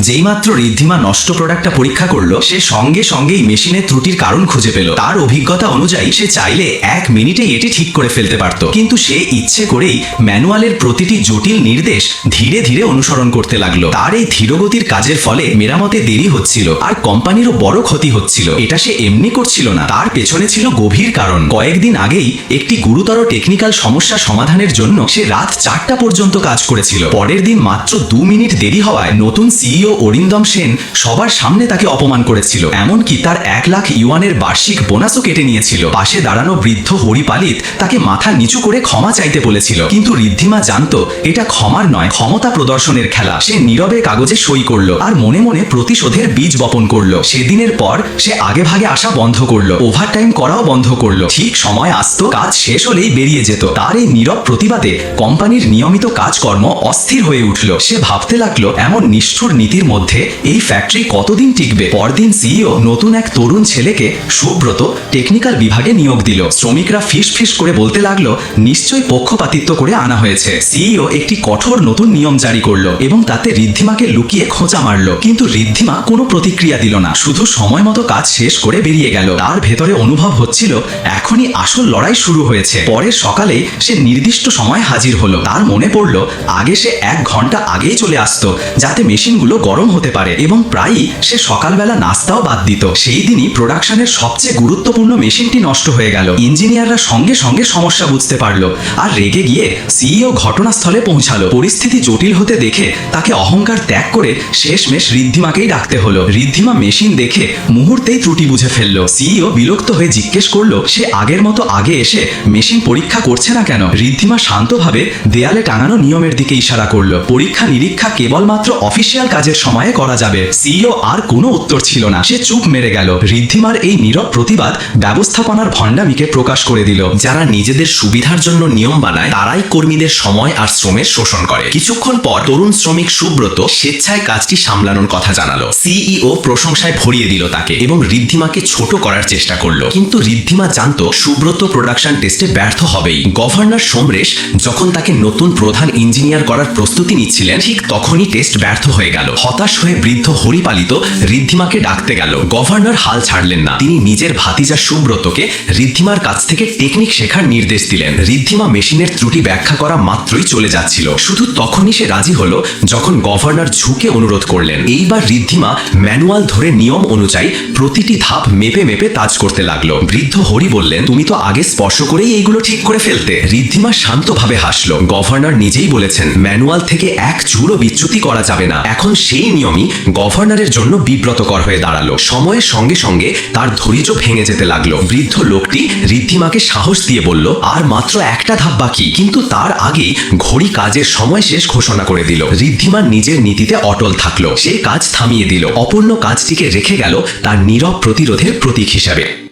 যেইমাত্র ঋদ্ধিমা নষ্ট প্রোডাক্টটা পরীক্ষা করল, সে সঙ্গে সঙ্গেই মেশিনের ত্রুটির কারণ খুঁজে পেল। তার অভিজ্ঞতা অনুযায়ী, সে চাইলে এক মিনিটেই এটি ঠিক করে ফেলতে পারত। কিন্তু সে ইচ্ছে করেই ম্যানুয়ালের প্রতিটি জটিল নির্দেশ ধীরে ধীরে অনুসরণ করতে লাগল। তার এই ধীরগতির কাজের ফলে মেরামতে দেরি হচ্ছিল আর কোম্পানিরও বড় ক্ষতি হচ্ছিল। এটা সে এমনি করছিল না। তার পেছনে ছিল গভীর কারণ। কয়েকদিন আগেই একটি গুরুতর টেকনিক্যাল সমস্যা সমাধানের জন্য সে রাত চারটা পর্যন্ত কাজ করেছিল। পরের দিন মাত্র দু মিনিট দেরি হওয়ায় নতুন সিইও অরিন্দম সেন সবার সামনে তাকে অপমান করেছিল। এমনকি তার এক লাখ ইউয়ানের বার্ষিক বোনাসও কেটে নিয়েছিল। পাশে দাঁড়ানো বৃদ্ধ হরিপালিত তাকে মাথা নিচু করে ক্ষমা চাইতে বলেছিল। কিন্তু ঋদ্ধিমা জানতো, এটা ক্ষমার নয়, ক্ষমতা প্রদর্শনের খেলা। সে নীরবে কাগজে সই করল আর মনে মনে প্রতিশোধের বীজ বপন করল। সেদিনের পর সে আগে ভাগে আসা বন্ধ করল, ওভারটাইম করাও বন্ধ করল। ঠিক সময় আসতো, কাজ শেষ হলেই বেরিয়ে যেত। তার এই নীরব প্রতিবাদে কোম্পানির নিয়মিত কাজকর্ম অস্থির হয়ে উঠল। সে ভাবতে লাগল, এমন নিষ্ঠুর নীতির মধ্যে এই ফ্যাক্টরি কতদিন টিকবে? পরদিন সিইও নতুন এক তরুণ ছেলেকে সুব্রত টেকনিক্যাল বিভাগে নিয়োগ দিল। শ্রমিকরা ফিস ফিস করে বলতে লাগল, নিশ্চয়ই পক্ষপাতিত্ব করে আনা হয়েছে। সিইও একটি কঠোর নতুন নিয়ম জারি করল এবং তাতে ঋদ্ধিমাকে লুকিয়ে খোঁচা মারলো। কিন্তু ঋদ্ধিমা কোনো প্রতিক্রিয়া দিল না। শুধু সময় মতো কাজ শেষ করে বেরিয়ে গেল। তার ভেতরে অনুভব হচ্ছিল, এখনই আসল লড়াই শুরু হয়েছে। পরের সকালে সে নির্দিষ্ট সময় হাজির হলো। তার মনে পড়ল, আগে সে এক ঘণ্টা আগেই চলে আসতো, যাতে মেশিনগুলো গরম হতে পারে এবং প্রায়ই সে সকালবেলা নাস্তাও বাদ দিত। সেই দিনই প্রোডাকশনের সবচেয়ে গুরুত্বপূর্ণ মেশিনটি নষ্ট হয়ে গেল। ইঞ্জিনিয়াররা সঙ্গে সঙ্গে সমস্যা বুঝতে পারল আর রেগে গিয়ে সিইও ঘটনাস্থলে পৌঁছালো। পরিস্থিতি জটিল হতে দেখে তাকে অহংকার ত্যাগ করে শেষমেশ ঋদ্ধিমাকেই ডাকতে হলো। ঋদ্ধিমা মেশিন দেখে মুহূর্তেই ত্রুটি বুঝে ফেলল। সিইও বিরক্ত হয়ে জিজ্ঞেস করল, সে আগের মতো আগে এসে মেশিন পরীক্ষা করছে না কেন? ঋদ্ধিমা শান্তভাবে দেয়ালে টাঙানো নিয়মের দিকে ইশারা করল। পরীক্ষা নিরীক্ষা কেবলমাত্র অফিসিয়াল কাজের সময়ে করা যাবে। সিইও আর কোনো উত্তর ছিল না। সে চুপ মেরে গেল। ঋদ্ধিমার এই নীরব প্রতিবাদ ব্যবস্থাপনার ভণ্ডামিকে প্রকাশ করে দিল। যারা নিজেদের সুবিধার জন্য নিয়ম বানায়, তারাই কর্মীদের সময় আর শ্রমের শোষণ করে। কিছুক্ষণ পর তরুণ শ্রমিক সুব্রত স্বেচ্ছায় কাজটি সামলানোর কথা জানালো। সিইও প্রশংসায় ভরিয়ে দিল তাকে এবং ঋদ্ধিমাকে ছোট করার চেষ্টা করল। কিন্তু ঋদ্ধিমা জানতো সুব্রত প্রোডাকশন টেস্টে ব্যর্থ হবেই। গভর্নর সোমরেশ যখন তাকে নতুন প্রধান ইঞ্জিনিয়ার করার প্রস্তুতি নিচ্ছিলেন, ঠিক তখনই টেস্ট ব্যর্থ হয়ে গেল। হতাশ হয়ে বৃদ্ধ হরিপালিত ঋদ্ধিমাকে ডাকতে গেল। গভর্নর হাল ছাড়লেন না। তিনি নিজের ভাতিজা সুব্রতকে ঋদ্ধিমার কাছ থেকে টেকনিক শেখার নির্দেশ দিলেন। ঋদ্ধিমা মেশিনের ত্রুটি ব্যাখ্যা করা মাত্রই চলে যাচ্ছিল। শুধু তখনই সে রাজি হলো যখন গভর্নর ঝুঁকে অনুরোধ করলেন। এইবার ঋদ্ধিমা ম্যানুয়াল ধরে নিয়ম অনুযায়ী প্রতিটি ধাপ মেপে মেপে তাজ করতে লাগল। বৃদ্ধ হরি বললেন, তুমি তো আগে স্পর্শ করেই এইগুলো ঠিক করে ফেলতে। ঋদ্ধিমা শান্তভাবে হাসলো। গভর্নর নিজেই বলেছেন, ম্যানুয়াল থেকে এক চুরও বিচ্যুতি করা যাবে না। এখন সেই নিয়মই গভর্নরের জন্য বিব্রতকর হয়ে দাঁড়াল। সময়ের সঙ্গে সঙ্গে তার ধৈর্য ভেঙে যেতে লাগল। বৃদ্ধ লোকটি ঋদ্ধিমাকে সাহস দিয়ে বলল, আর মাত্র একটা ধাপ বাকি। কিন্তু তার আগেই ঘড়ি কাজের সময় শেষ ঘোষণা করে দিল। ঋদ্ধিমা নিজের নীতিতে অটল থাকল। সে কাজ থামিয়ে দিল। অপূর্ণ কাজটিকে রেখে গেল তার নীরব প্রতিরোধের প্রতীক হিসাবে।